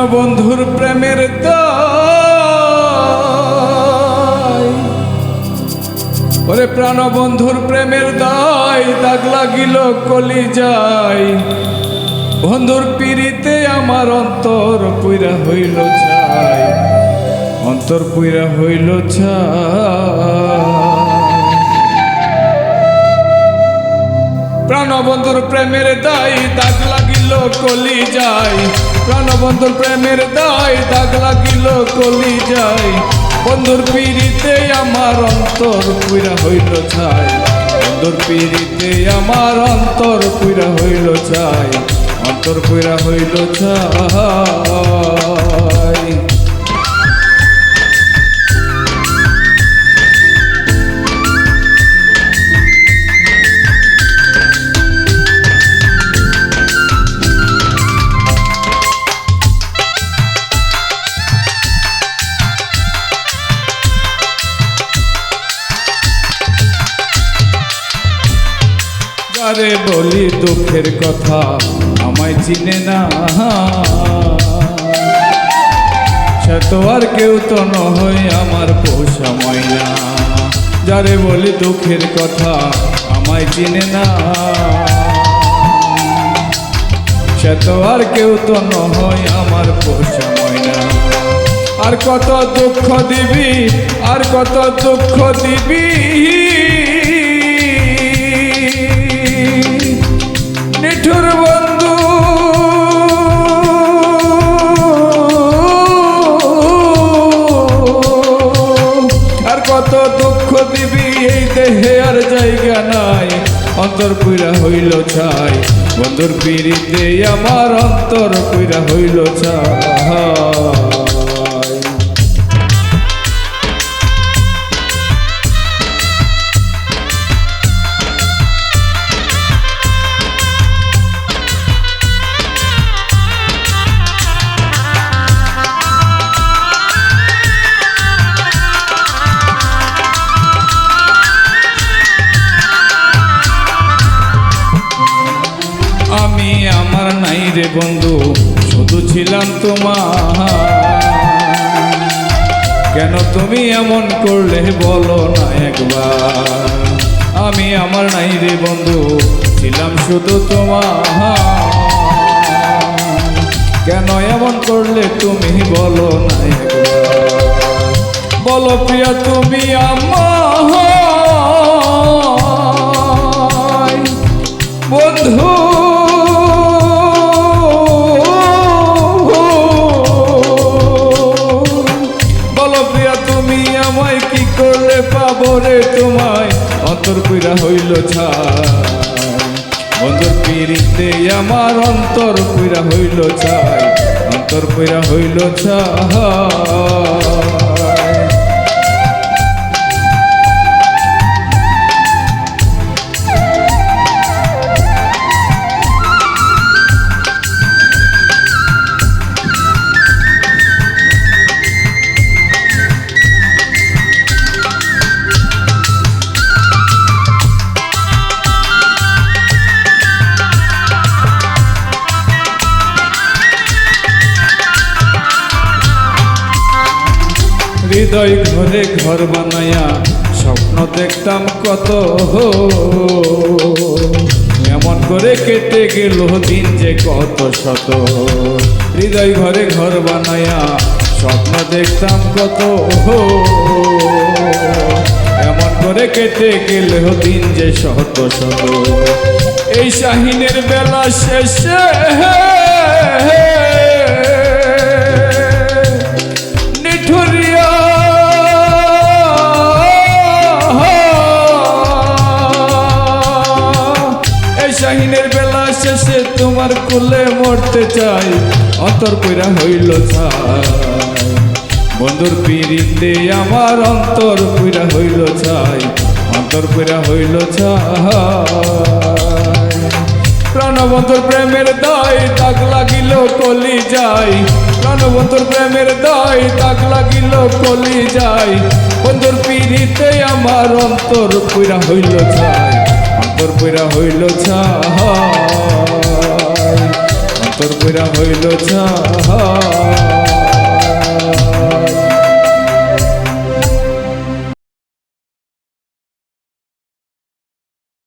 প্রাণবন্ধুর প্রেমের দায়। ওরে প্রাণবন্ধুর প্রেমের দায়, দাগ লাগিল কলি যায় বন্ধুর পিড়িতে আমার অন্তর পুইরা হইল ছাই। অন্তর পুইরা হইল ছাই। প্রাণবন্ধুর প্রেমের দায়, দাগ লাগিল কলি যায় প্রাণবন্ধুর প্রেমের দায়, দাগ লাগিল কলি যায় বন্ধুর পিড়িতে আমার অন্তর পুইরা হইল ছাই। বন্ধুর পিড়িতে আমার অন্তর পুইরা হইল ছাই। অন্তর পুইরা হইল ছাই। যারে বলি দুঃখের কথা, আমায় চিনে না। সে আর কেউ তো নয় আমার পোষা ময়না। যারে বলি দুঃখের কথা, আমায় চিনে না। সে তো আর কেউ তো নয় আমার পোষা ময়না। আর কত দুঃখ দিবি, আর কত দুঃখ দিবি? নিঠুর বন্ধু। আর কত দুঃখ দিবি এই দেহে আর জায়গা নাই। অন্তর পুরা হইল ছাই। বন্ধুর পিড়িতে আমার অন্তর পুরা হইল ছাই। আমার নাই রে বন্ধু, শুধু ছিলাম তোমার। কেন তুমি এমন করলে বলো না একবার। আমি আমার নাই রে বন্ধু, ছিলাম শুধু তোমার। কেন এমন করলে তুমি বলো না একবার। বলো প্রিয়া, তুমি আমার তোমায় অন্তর পুইরা হইল ছায় বন্ধুর পিড়িতে আমার অন্তর পুইরা হইল ছায় অন্তর পুইরা হইল ছাই। হৃদয় ঘরে ঘর বানায়া স্বপ্ন দেখতাম কত এমন করে কেটে গেল দিন যে কত শত। হৃদয় ঘরে ঘর বানায়া স্বপ্ন দেখতাম কত এমন করে কেটে গেল দিন যে শত শত। এই শাহিনের বেলা শেষে বেলা তোমার কোলে মরতে চাই। অন্তর কইরা হইল ছাই। বন্ধুর পিড়িতে আমার অন্তর কইরা হইল ছাই। অন্তর কইরা হইল ছাই। প্রাণবন্ধুর প্রেমের দায় দাগ লাগিল কলি যাই। প্রাণবন্ধুর প্রেমের দায় দাগ লাগিল কলি যাই। বন্ধুর পিড়িতে আমার অন্তর পুরা হইল ছাই। অন্তর পুরা হইল ছা অন্তর পুরা হইল ছাই।